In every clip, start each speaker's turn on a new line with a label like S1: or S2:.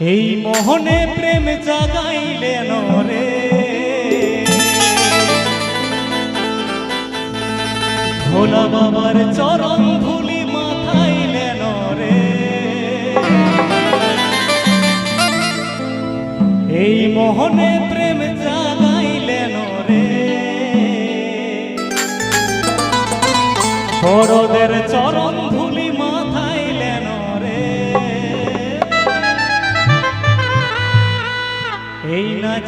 S1: এই মোহনে প্রেম জাগাইলেন রে ভোলা বাবার চরণ ধুলি মাথাইলেন রে এই মোহনে প্রেম জাগাইলেন রে বড়দের চরণ ধুলি এই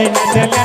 S1: এই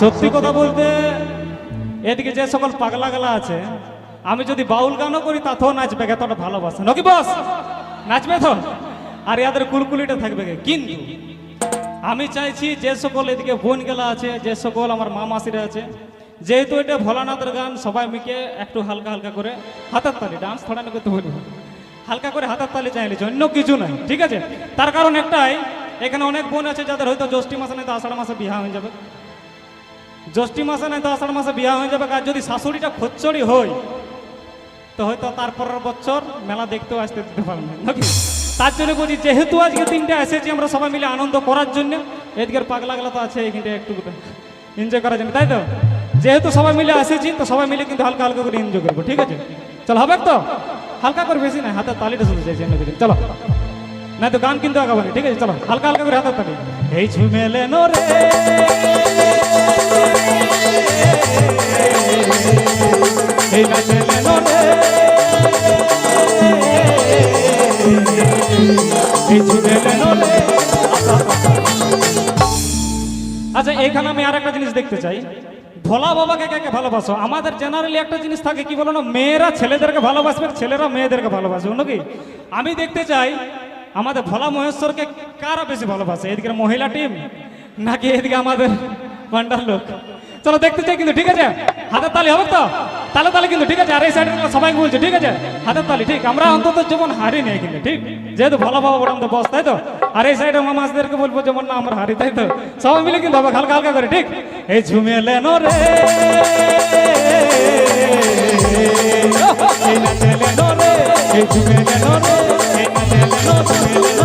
S1: সত্যি কথা বলতে, এদিকে যে সকল পাগলা গেলা আছে, আমি যদি বাউল গানও করি, তাতেও নাচবে, এতটা ভালোবাসে। নাকি বস? নাচবে তো? আর ইয়াদের কুলকুলিটা থাকবে। কিন্তু আমি চাইছি যে সকল এদিকে বোন গেলা আছে, যে সকল আমার মা মাসিরা আছে, যেহেতু এটা ভোলানাথের গান, সবাই মিকে একটু হালকা হালকা করে হাতের তালি ডান্স থোড়া না করতে বলব হালকা করে হাতের তালি চাইলে অন্য কিছু নাই, ঠিক আছে? তার কারণ একটাই, এখানে অনেক বোন আছে যাদের হয়তো জ্যৈষ্ঠী মাসে তো আষাঢ় মাসে বিহা হয়ে যাবে। জ্যৈষ্ঠী মাসে নাই তো আষাঢ় মাসে বিয়া হয়ে যাবে আর যদি শাশুড়িটা খচ্চড়ি হয় তো হয়তো তারপরের বছর মেলা দেখতেও আসতে দিতে পারবে নাকি? তার জন্য বলছি, যেহেতু আজকে তিনটে এসেছি আমরা সবাই মিলে আনন্দ করার জন্য, এদিকের পাগলা গেলা তো আছে এইখানটা একটু এনজয় করার জন্য, তাই তো? যেহেতু সবাই মিলে এসেছি, তো সবাই মিলে কিন্তু হালকা হালকা করে এনজয় করব, ঠিক আছে? চলো, হবে তো? হালকা করে বেশি না, হাতের তালিটা শুনতে চাইছি অন্য চলো। না তো গান কিন্তু আগাবো ঠিক আছে? চলো, হালকা হালকা করে হাতের তালি। এই ঝুমেলে রে এই নাচলেন রে এই ঝুমেলেন রে আচ্ছা এইখানে আমি আর একটা জিনিস দেখতে চাই। ভোলা বাবাকে কে কে ভালোবাসো? আমাদের জেনারেলি একটা জিনিস থাকে, কি বলো না? মেয়েরা ছেলেদেরকে ভালোবাসবে, ছেলেরা মেয়েদেরকে ভালোবাসবে অন্য কি? আমি দেখতে চাই, আমাদের ভোলা মহেশ্বরকে কারা বেশি ভালোবাসে? এদিকে মহিলা টিম নাকি এদিকে আমাদের ভান্ডার লোক। চলো দেখতে চাই কিন্তু, ঠিক আছে? হাতের তালি হবে তো? তালে তালে কিন্তু, ঠিক আছে? আর এই সাইডে সবাই বলছে, ঠিক আছে? হাতের তালি, ঠিক? আমরা অন্তত যেমন হারি নেই কিন্তু, ঠিক? যেহেতু ভালো বললাম তো বস তাই তো? আর এই সাইডে মামাসদেরকে বলব যেমন না আমরা হারি, তাই তো? সবাই মিলে কিন্তু হবে, হালকা হালকা করে, ঠিক? এই ঝুমেলে নো রে। এই